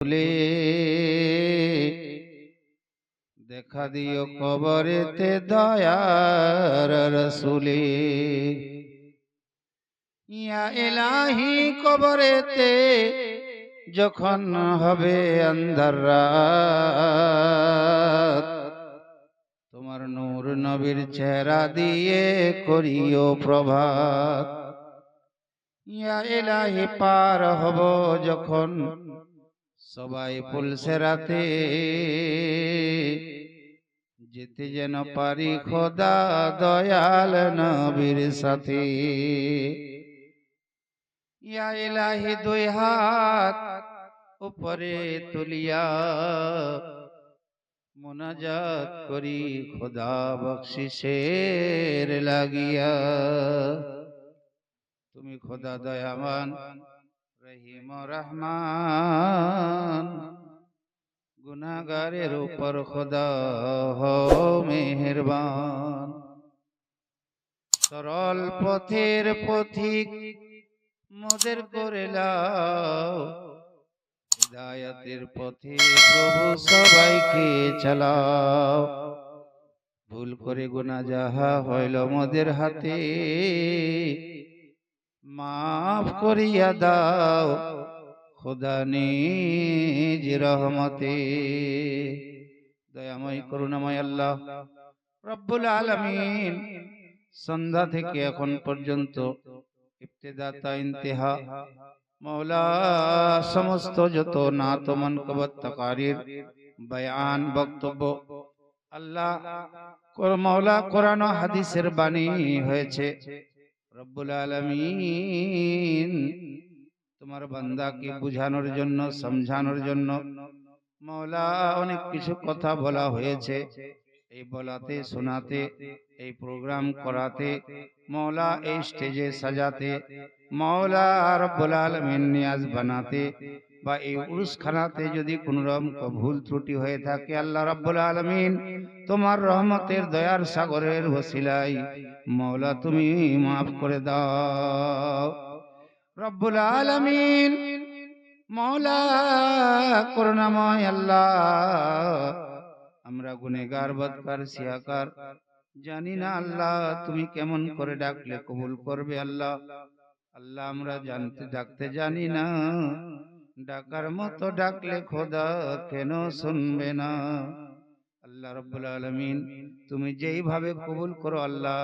তুলে দেখা দিও কবরেতে দয়ার রসুলে। ইয়া এলাহি কবরেতে যখন হবে আন্ধার রাত, তোমার নূর নবীর চেহারা দিয়ে করিও প্রভাত। ইয়া এলাহি পার হব যখন সবাই পুলসে রাতে যেতে যেন পারি খোদা দয়াল নবীর সাথে। ইয়া ইলাহি দুই হাত উপরে তুলিয়া মোনাজাত করি খোদা বকশিসের লাগিয়া। তুমি খোদা দয়ামান রহিম রহমান গুনাগারের উপর খোদা হও মেহেরবান। সরল পথের পথিক মোদের করে লাও। হৃদায়তের পথে প্রভু সবাইকে চালাও। ভুল করে গুনা যাহা হইল মোদের হাতে। মাফ করিয়া দাও খোদা নিজ রহমতে। দয়াময়, করুণাময় আল্লাহ রব্বুল আলামিন সন্ধ্যা থেকে এখন পর্যন্ত ইবতেদাতা ইন্তেহা মৌলা সমস্ত যত নাত মনকবত তাকারির, বয়ান, বক্তব্য আল্লাহ মৌলা কোরআন হাদিসের বাণী হয়েছে। রব্বুল আলমিন তোমার বান্দাকে বুঝানোর জন্য সমঝানোর জন্য মৌলা অনেক কিছু কথা বলা হয়েছে। এই বলাতে শোনাতে এই প্রোগ্রাম করাতে মৌলা এই স্টেজে সাজাতে মৌলা রব্বুল আলমিন নিয়াজ বানাতে বা এই উরুসখানাতে যদি কোনো রকম ভুল ত্রুটি হয়ে থাকে, আল্লাহ রব্বুল আলমিন তোমার রহমতের দয়ার সাগরের ওসিলাই মৌলা তুমি মাফ করে দাও। রব্বুল আলমিন মৌলা করুণাময় আল্লাহ, আমরা গুনেগার বদকার, সিয়াকার, জানি না আল্লাহ, তুমি কেমন করে ডাকলে কবুল করবে আল্লাহ। আল্লাহ আমরা জানতে, ডাকতে জানি না। ডাকার মতো ডাকলে খোদা কেন শুনবে না? আল্লাহ রব্বুল আলমিন তুমি যেইভাবে কবুল করো আল্লাহ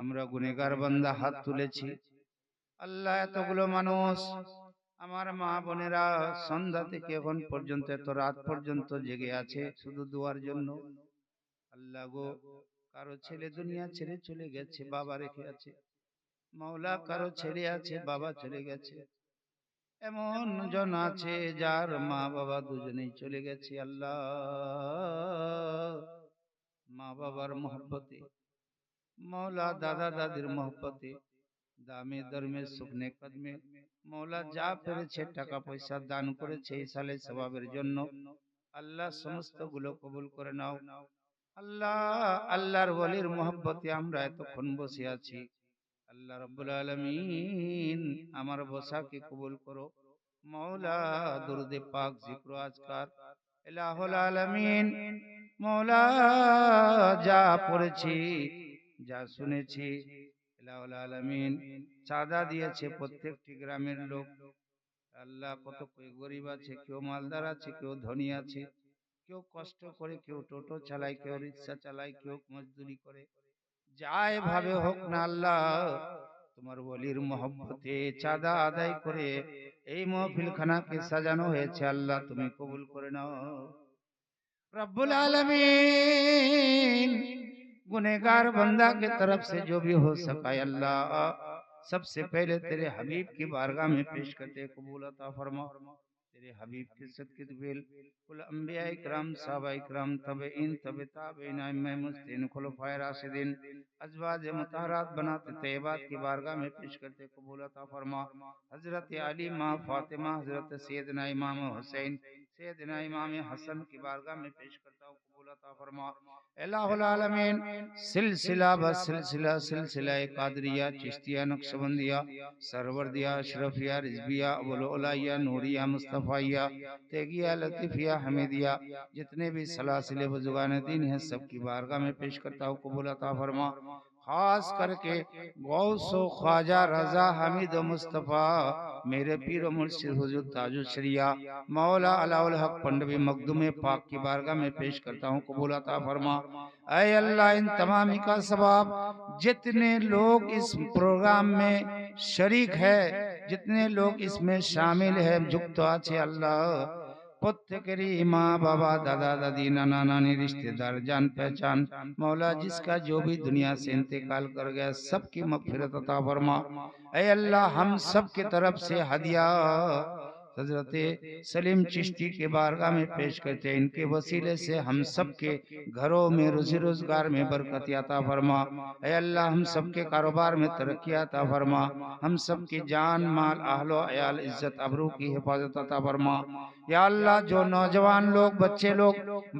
আমরা গুনেগার বান্দা হাত তুলেছি। আল্লাহ এতগুলো মানুষ আমার মা বোনেরা সন্ধ্যা থেকে এখন পর্যন্ত এত রাত পর্যন্ত জেগে আছে শুধু দুয়ার জন্য। আল্লাহ গো কারও ছেলে দুনিয়া ছেড়ে চলে গেছে বাবা রেখে আছে। মাওলা কারও ছেলে আছে বাবা চলে গেছে। এমন জন আছে যার মা বাবা দুজনেই চলে গেছে আল্লাহ। মা বাবার মহব্বতে মৌলা দাদা দাদির মহব্বতে দামে দরমে শুকনে কদমে মৌলা যা পেরেছে টাকা পয়সা দান করেছে এই সালে স্বভাবের জন্য আল্লাহ সমস্তগুলো কবুল করে নাও। আল্লাহ আল্লাহর বলির মহব্বতে আমরা এতক্ষণ বসে আছি। আল্লাহ রব্বুল আলমিন আমার বসাকে কবুল করো। মৌলা দুরুদে পাক জিক্র আজকার। এলাহুল আলমিন। মৌলা যা পড়েছি যা শুনেছি এলাহুল আলমিন। চাঁদা দিয়েছে প্রত্যেকটি গ্রামের লোক। আল্লাহ কত কেউ গরিব আছে কেউ মালদার আছে কেউ ধনী আছে। কেউ কষ্ট করে কেউ টোটো চালায় কেউ রিক্সা চালায় কেউ মজদুরি করে। جائے ভাবে ہوکنا اللہ تمہار তোমার محبت چادہ آدائی کرے اے محفل کھنا کے سجانو ہے چھے اللہ تمہیں قبول کرنا رب العالمین گنہگار بندہ کے طرف سے جو بھی ہو سکا اللہ سب سے پہلے تیرے حبیب کی بارگاہ میں پیش کرتے قبول عطا فرماؤ تیرے حبیب کے صدقے کی کل انبیاء اکرام صحابہ اکرام تبعین تبع تابعین امہ مستین خلفائے راشدین ازواج مطارات بناتے تیبات کی بارگاہ میں پیش کرتے قبول عطا فرما۔ حضرت علی ماں فاطمہ حضرت سیدنا امام حسین سیدنا امام حسن کی بارگاہ میں پیش کرتا ہوں قبول عطا فرما۔ الہ العالمین سلسلہ بہ سلسلہ سلسلہ قادریہ چشتیہ نقشبندیہ سرور اشرفیہ رزبیہ ابوالعلیہ نوریہ مصطفیہ تیگیہ لطیفیہ حمیدیہ جتنے بھی سلاسل بزرگان دین ہیں سب کی بارگاہ میں پیش کرتا ہوں قبول عطا فرما۔ خاص کر کے غوث و خواجہ رضا حمید و مصطفیٰ میرے پیر و مرشد حضور تاج الشریعہ مولا علاء الحق پنڈوی مقدم پاک کی بارگاہ میں پیش کرتا ہوں قبول عطا فرما۔ اے اللہ ان تمامی کا ثواب جتنے لوگ اس پروگرام میں شریک ہے جتنے لوگ اس میں شامل ہے جھکتا چھے اللہ۔ প্রত্যেকেরই ماں بابا دادا دادی نانا نانی رشتے دار جان پہچان مولا جس کا جو بھی دنیا سے انتقال کر گیا سب کی مغفرت عطا فرما اے اللہ ہم سب کے طرف سے ہدیہ حضرت سلیم چشتی کے بارگاہ میں پیش کرتے ہیں ان کے وسیلے سے ہم سب کے گھروں میں روزی روزگار میں برکت عطا فرما۔ اے اللہ ہم سب کے کاروبار میں ترقی عطا فرما۔ ہم سب کی جان مال اہل و عیال عزت ابرو کی حفاظت عطا فرما۔ یا اللہ جو نوجوان لوگ بچے لوگ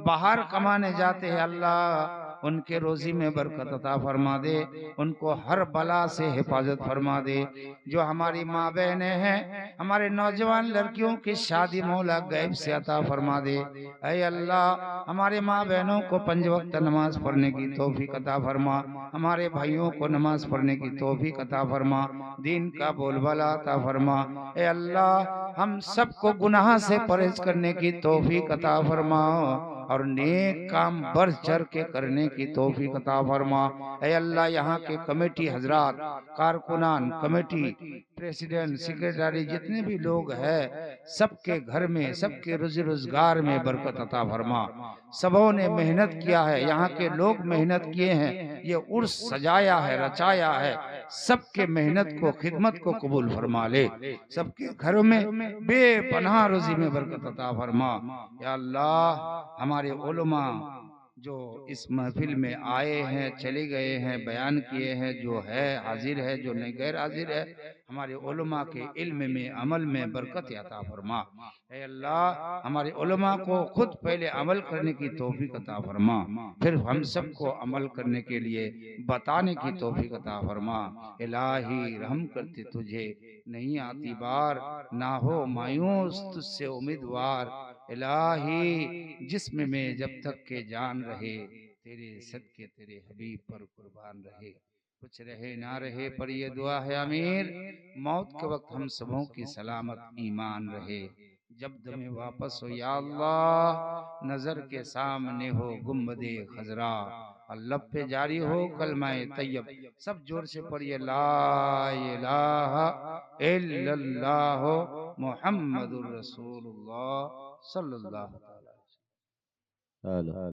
باہر کمانے جاتے ہیں۔ اللہ ان کے روزی میں برکت عطا فرما دے، ان کو ہر بلا سے حفاظت فرما دے۔ جو ہماری ماں بہنیں ہیں، ہمارے نوجوان لڑکیوں کی شادی مولا غیب سے عطا فرما دے۔ اے اللہ، ہمارے ماں بہنوں کو پنج وقت نماز پڑھنے کی توفیق عطا فرما۔ ہمارے بھائیوں کو نماز پڑھنے کی توفیق عطا فرما۔ دین کا بول بالا عطا فرما۔ اے اللہ، ہم سب کو گناہ سے پرہیز کرنے کی توفیق عطا فرما۔ اور نیک کام برس چڑھ کے کرنے کی توفیق عطا فرما۔ اے اللہ یہاں کے کمیٹی حضرات کارکنان کمیٹی پریسیڈنٹ سیکریٹری جتنے بھی لوگ ہیں سب کے گھر میں سب کے روزی روزگار میں برکت عطا فرما۔ سبوں نے محنت کیا ہے یہاں کے لوگ محنت کیے ہیں یہ عرص سجایا ہے رچایا ہے۔ سب کے محنت کو خدمت کو قبول فرما لے۔ سب کے گھروں میں بے پناہ روزی میں برکت عطا فرما یا اللہ ہمارے ہمارے علماء جو اس محفل میں آئے ہیں چلے گئے ہیں بیان کیے ہیں جو ہے حاضر ہے جو نہیں غیر حاضر ہے ہمارے علماء کے علم میں عمل میں برکت عطا فرما۔ اے اللہ ہمارے علماء کو خود پہلے عمل کرنے کی توفیق عطا فرما۔ پھر ہم سب کو عمل کرنے کے لیے بتانے کی توفیق عطا فرما۔ الہی رحم کرتے تجھے نہیں آتی بار نہ ہو مایوس تجھ سے امیدوار۔ الہی جسم میں جب تک کہ جان رہے تیرے صدقے تیرے حبیب پر قربان رہے۔ کچھ رہے نہ رہے پر یہ دعا ہے امیر موت کے وقت ہم سبوں کی سلامت ایمان رہے۔ جب دمیں واپس ہو یا اللہ نظر کے سامنے ہو گمبد خزرا اللب پہ جاری ہو کلمہ طیب۔ سب جور سے پڑھیے لا الہ الا اللہ محمد الرسول اللہ صلی اللہ علیہ وسلم۔